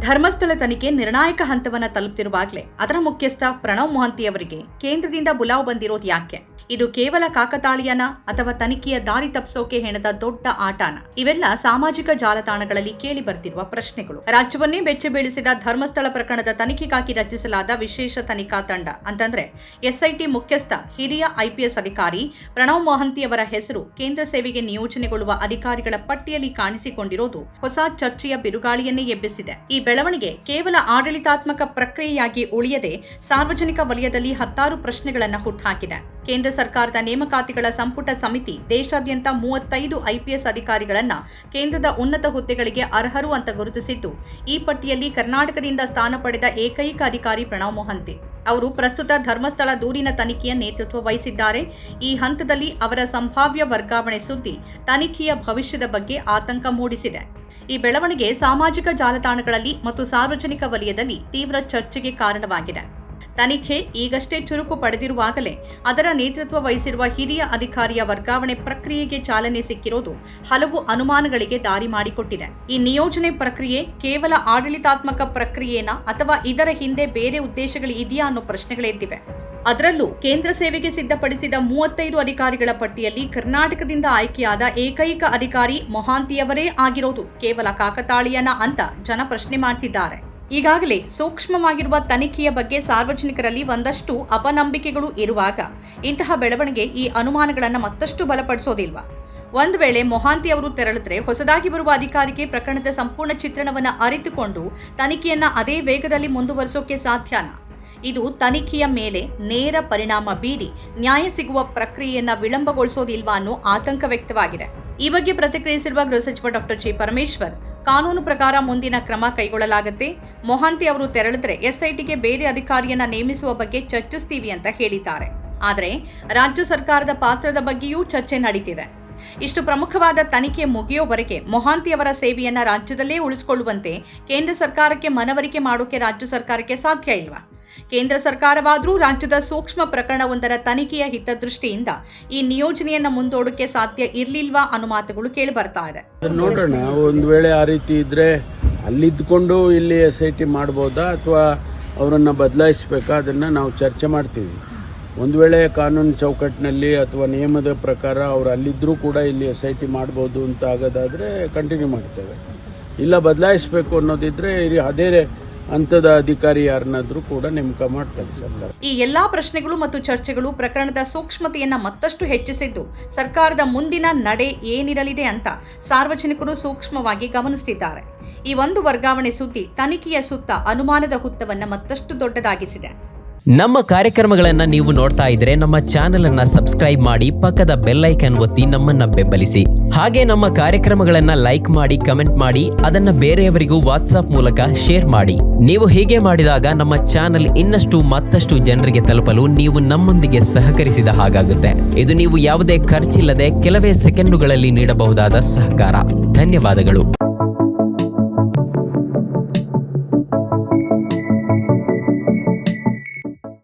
ಧರ್ಮಸ್ಥಳ ತನಿಖೆ ನಿರ್ಣಾಯಕ ಹಂತವನ್ನ ತಲುಪ್ತಿರುವಾಗಲೇ ಅದರ ಮುಖ್ಯಸ್ಥ ಪ್ರಣವ್ ಮೊಹಂತಿ ಅವರಿಗೆ ಕೇಂದ್ರದಿಂದ ಬುಲಾವ್ ಬಂದಿರೋದು ಯಾಕೆ? ಇದು ಕೇವಲ ಕಾಕತಾಳೀಯನ ಅಥವಾ ತನಿಖೆಯ ದಾರಿ ತಪ್ಪಿಸೋಕೆ ಹೆಣದ ದೊಡ್ಡ ಆಟಾನ? ಇವೆಲ್ಲ ಸಾಮಾಜಿಕ ಜಾಲತಾಣಗಳಲ್ಲಿ ಕೇಳಿ ಬರ್ತಿರುವ ಪ್ರಶ್ನೆಗಳು. ರಾಜ್ಯವನ್ನೇ ಬೆಚ್ಚ ಬೀಳಿಸಿದ ಧರ್ಮಸ್ಥಳ ಪ್ರಕರಣದ ತನಿಖೆಗಾಗಿ ರಚಿಸಲಾದ ವಿಶೇಷ ತನಿಖಾ ತಂಡ. ಅಂತಂದ್ರೆ, ಎಸ್ಐಟಿ ಮುಖ್ಯಸ್ಥ, ಹಿರಿಯ ಐಪಿಎಸ್ ಅಧಿಕಾರಿ ಪ್ರಣವ್ ಮೊಹಂತಿ ಅವರ ಹೆಸರು ಕೇಂದ್ರ ಸೇವೆಗೆ ನಿಯೋಜನೆಗೊಳ್ಳುವ ಅಧಿಕಾರಿಗಳ ಪಟ್ಟಿಯಲ್ಲಿ ಕಾಣಿಸಿಕೊಂಡಿರೋದು ಹೊಸ ಚರ್ಚೆಯ ಬಿರುಗಾಳಿಯನ್ನೇ ಎಬ್ಬಿಸಿದೆ. ಈ ಬೆಳವಣಿಗೆ ಕೇವಲ ಆಡಳಿತಾತ್ಮಕ ಪ್ರಕ್ರಿಯೆಯಾಗಿ ಉಳಿಯದೆ ಸಾರ್ವಜನಿಕ ವಲಯದಲ್ಲಿ ಹತ್ತಾರು ಪ್ರಶ್ನೆಗಳನ್ನು ಹುಟ್ಟುಹಾಕಿದೆ ಕೇಂದ್ರ ಸರ್ಕಾರದ ನೇಮಕಾತಿಗಳ ಸಂಪುಟ ಸಮಿತಿ ದೇಶಾದ್ಯಂತ ಮೂವತ್ತೈದು ಐಪಿಎಸ್ ಅಧಿಕಾರಿಗಳನ್ನು ಕೇಂದ್ರದ ಉನ್ನತ ಹುದ್ದೆಗಳಿಗೆ ಅರ್ಹರು ಅಂತ ಗುರುತಿಸಿದ್ದು, ಈ ಪಟ್ಟಿಯಲ್ಲಿ ಕರ್ನಾಟಕದಿಂದ ಸ್ಥಾನ ಪಡೆದ ಏಕೈಕ ಅಧಿಕಾರಿ ಪ್ರಣವ್ ಮೊಹಂತಿ. ಅವರು ಪ್ರಸ್ತುತ ಧರ್ಮಸ್ಥಳ ದೂರಿನ ತನಿಖೆಯ ನೇತೃತ್ವ ವಹಿಸಿದ್ದಾರೆ. ಈ ಹಂತದಲ್ಲಿ ಅವರ ಸಂಭಾವ್ಯ ವರ್ಗಾವಣೆ ಸುದ್ದಿ ತನಿಖೆಯ ಭವಿಷ್ಯದ ಬಗ್ಗೆ ಆತಂಕ ಮೂಡಿಸಿದೆ. ಈ ಬೆಳವಣಿಗೆ ಸಾಮಾಜಿಕ ಜಾಲತಾಣಗಳಲ್ಲಿ ಮತ್ತು ಸಾರ್ವಜನಿಕ ವಲಯದಲ್ಲಿ ತೀವ್ರ ಚರ್ಚೆಗೆ ಕಾರಣವಾಗಿದೆ. ತನಿಖೆ ಈಗಷ್ಟೇ ಚುರುಕು ಪಡೆದಿರುವಾಗಲೇ ಅದರ ನೇತೃತ್ವ ವಹಿಸಿರುವ ಹಿರಿಯ ಅಧಿಕಾರಿಯ ವರ್ಗಾವಣೆ ಪ್ರಕ್ರಿಯೆಗೆ ಚಾಲನೆ ಸಿಕ್ಕಿರೋದು ಹಲವು ಅನುಮಾನಗಳಿಗೆ ದಾರಿ ಮಾಡಿಕೊಟ್ಟಿದೆ. ಈ ನಿಯೋಜನೆ ಪ್ರಕ್ರಿಯೆ ಕೇವಲ ಆಡಳಿತಾತ್ಮಕ ಪ್ರಕ್ರಿಯೆನಾ ಅಥವಾ ಇದರ ಹಿಂದೆ ಬೇರೆ ಉದ್ದೇಶಗಳು ಇದೆಯಾ ಅನ್ನೋ ಪ್ರಶ್ನೆಗಳೆದ್ದಿವೆ ಅದರಲ್ಲೂ ಕೇಂದ್ರ ಸೇವೆಗೆ ಸಿದ್ಧಪಡಿಸಿದ ಮೂವತ್ತೈದು ಅಧಿಕಾರಿಗಳ ಪಟ್ಟಿಯಲ್ಲಿ ಕರ್ನಾಟಕದಿಂದ ಆಯ್ಕೆಯಾದ ಏಕೈಕ ಅಧಿಕಾರಿ ಮೊಹಾಂತಿಯವರೇ ಆಗಿರೋದು ಕೇವಲ ಕಾಕತಾಳೀಯನ ಅಂತ ಜನ ಪ್ರಶ್ನೆ ಮಾಡ್ತಿದ್ದಾರೆ. ಈಗಾಗಲೇ ಸೂಕ್ಷ್ಮವಾಗಿರುವ ತನಿಖೆಯ ಬಗ್ಗೆ ಸಾರ್ವಜನಿಕರಲ್ಲಿ ಒಂದಷ್ಟು ಅಪನಂಬಿಕೆಗಳು ಇರುವಾಗ ಇಂತಹ ಬೆಳವಣಿಗೆ ಈ ಅನುಮಾನಗಳನ್ನು ಮತ್ತಷ್ಟು ಬಲಪಡಿಸೋದಿಲ್ವಾ? ಒಂದು ವೇಳೆ ಮೊಹಾಂತಿ ಅವರು ತೆರಳಿದ್ರೆ ಹೊಸದಾಗಿ ಬರುವ ಅಧಿಕಾರಿಗೆ ಪ್ರಕರಣದ ಸಂಪೂರ್ಣ ಚಿತ್ರಣವನ್ನು ಅರಿತುಕೊಂಡು ತನಿಖೆಯನ್ನ ಅದೇ ವೇಗದಲ್ಲಿ ಮುಂದುವರಿಸೋಕೆ ಸಾಧ್ಯನ? ಇದು ತನಿಖೆಯ ಮೇಲೆ ನೇರ ಪರಿಣಾಮ ಬೀರಿ ನ್ಯಾಯ ಸಿಗುವ ಪ್ರಕ್ರಿಯೆಯನ್ನ ವಿಳಂಬಗೊಳಿಸೋದಿಲ್ವಾ ಅನ್ನೋ ಆತಂಕ ವ್ಯಕ್ತವಾಗಿದೆ. ಈ ಬಗ್ಗೆ ಪ್ರತಿಕ್ರಿಯಿಸಿರುವ ಗೃಹ ಸಚಿವ ಡಾಕ್ಟರ್ ಜಿ ಪರಮೇಶ್ವರ್, ಕಾನೂನು ಪ್ರಕಾರ ಮುಂದಿನ ಕ್ರಮ ಕೈಗೊಳ್ಳಲಾಗುತ್ತೆ. ಮೊಹಾಂತಿ ಅವರು ತೆರಳಿದ್ರೆ ಎಸ್ಐಟಿಗೆ ಬೇರೆ ಅಧಿಕಾರಿಯನ್ನ ನೇಮಿಸುವ ಬಗ್ಗೆ ಚರ್ಚಿಸ್ತೀವಿ ಅಂತ ಹೇಳಿದ್ದಾರೆ. ಆದರೆ ರಾಜ್ಯ ಸರ್ಕಾರದ ಪಾತ್ರದ ಬಗ್ಗೆಯೂ ಚರ್ಚೆ ನಡೀತಿದೆ. ಇಷ್ಟು ಪ್ರಮುಖವಾದ ತನಿಖೆ ಮುಗಿಯೋವರೆಗೆ ಮೊಹಾಂತಿ ಅವರ ಸೇವೆಯನ್ನ ರಾಜ್ಯದಲ್ಲೇ ಉಳಿಸಿಕೊಳ್ಳುವಂತೆ ಕೇಂದ್ರ ಸರ್ಕಾರಕ್ಕೆ ಮನವರಿಕೆ ಮಾಡೋಕೆ ರಾಜ್ಯ ಸರ್ಕಾರಕ್ಕೆ ಸಾಧ್ಯ ಇಲ್ವಾ? ಕೇಂದ್ರ ಸರ್ಕಾರವಾದರೂ ರಾಜ್ಯದ ಸೂಕ್ಷ್ಮ ಪ್ರಕರಣವೊಂದರ ತನಿಖೆಯ ಹಿತದೃಷ್ಟಿಯಿಂದ ಈ ನಿಯೋಜನೆಯನ್ನ ಮುಂದೋಡಕ್ಕೆ ಸಾಧ್ಯ ಇರ್ಲಿಲ್ವಾ ಅನ್ನೋ ಮಾತುಗಳು ಕೇಳಿ ಬರ್ತಾ ಇದೆ. ನೋಡೋಣ. ಒಂದು ವೇಳೆ ಆ ರೀತಿ ಇದ್ರೆ ಅಲ್ಲಿದ್ದುಕೊಂಡು ಇಲ್ಲಿ ಎಸ್ ಐ ಟಿ ಮಾಡ್ಬೋದಾ ಅಥವಾ ಅವರನ್ನು ಬದಲಾಯಿಸಬೇಕಾ? ಅದನ್ನು ನಾವು ಚರ್ಚೆ ಮಾಡ್ತೀವಿ. ಒಂದು ವೇಳೆ ಕಾನೂನು ಚೌಕಟ್ಟಿನಲ್ಲಿ ಅಥವಾ ನಿಯಮದ ಪ್ರಕಾರ ಅವರು ಅಲ್ಲಿದ್ದರೂ ಕೂಡ ಇಲ್ಲಿ ಎಸ್ ಐ ಟಿ ಮಾಡ್ಬೋದು ಅಂತ ಆಗೋದಾದರೆ ಕಂಟಿನ್ಯೂ ಮಾಡ್ತೇವೆ. ಇಲ್ಲ ಬದಲಾಯಿಸಬೇಕು ಅನ್ನೋದಿದ್ರೆ ಅದೇ ಹಂತದ ಅಧಿಕಾರಿ ಯಾರನ್ನಾದ್ರೂ ಕೂಡ ನೇಮಕ ಮಾಡ್ತಾರೆ ಈ ಎಲ್ಲಾ ಪ್ರಶ್ನೆಗಳು ಮತ್ತು ಚರ್ಚೆಗಳು ಪ್ರಕರಣದ ಸೂಕ್ಷ್ಮತೆಯನ್ನ ಮತ್ತಷ್ಟು ಹೆಚ್ಚಿಸಿದ್ದು ಸರ್ಕಾರದ ಮುಂದಿನ ನಡೆ ಏನಿರಲಿದೆ ಅಂತ ಸಾರ್ವಜನಿಕರು ಸೂಕ್ಷ್ಮವಾಗಿ ಗಮನಿಸುತ್ತಿದ್ದಾರೆ ಈ ಒಂದು ವರ್ಗಾವಣೆ ಸುದ್ದಿ ತನಿಖೆಯ ಸುತ್ತ ಅನುಮಾನದ ಹುತ್ತವನ್ನ ಮತ್ತಷ್ಟು ದೊಡ್ಡದಾಗಿಸಿದೆ. ನಮ್ಮ ಕಾರ್ಯಕ್ರಮಗಳನ್ನು ನೀವು ನೋಡ್ತಾ ಇದ್ರೆ ನಮ್ಮ ಚಾನೆಲ್ ಅನ್ನ ಸಬ್ಸ್ಕ್ರೈಬ್ ಮಾಡಿ ಪಕ್ಕದ ಬೆಲ್ಲೈಕನ್ ಒತ್ತಿ ನಮ್ಮನ್ನ ಬೆಂಬಲಿಸಿ. ಹಾಗೆ ನಮ್ಮ ಕಾರ್ಯಕ್ರಮಗಳನ್ನ ಲೈಕ್ ಮಾಡಿ, ಕಮೆಂಟ್ ಮಾಡಿ, ಅದನ್ನ ಬೇರೆಯವರಿಗೂ ವಾಟ್ಸಾಪ್ ಮೂಲಕ ಶೇರ್ ಮಾಡಿ. ನೀವು ಹೀಗೆ ಮಾಡಿದಾಗ ನಮ್ಮ ಚಾನೆಲ್ ಇನ್ನಷ್ಟು ಮತ್ತಷ್ಟು ಜನರಿಗೆ ತಲುಪಲು ನೀವು ನಮ್ಮೊಂದಿಗೆ ಸಹಕರಿಸಿದ ಹಾಗಾಗುತ್ತೆ. ಇದು ನೀವು ಯಾವುದೇ ಖರ್ಚಿಲ್ಲದೆ ಕೆಲವೇ ಸೆಕೆಂಡುಗಳಲ್ಲಿ ನೀಡಬಹುದಾದ ಸಹಕಾರ. ಧನ್ಯವಾದಗಳು.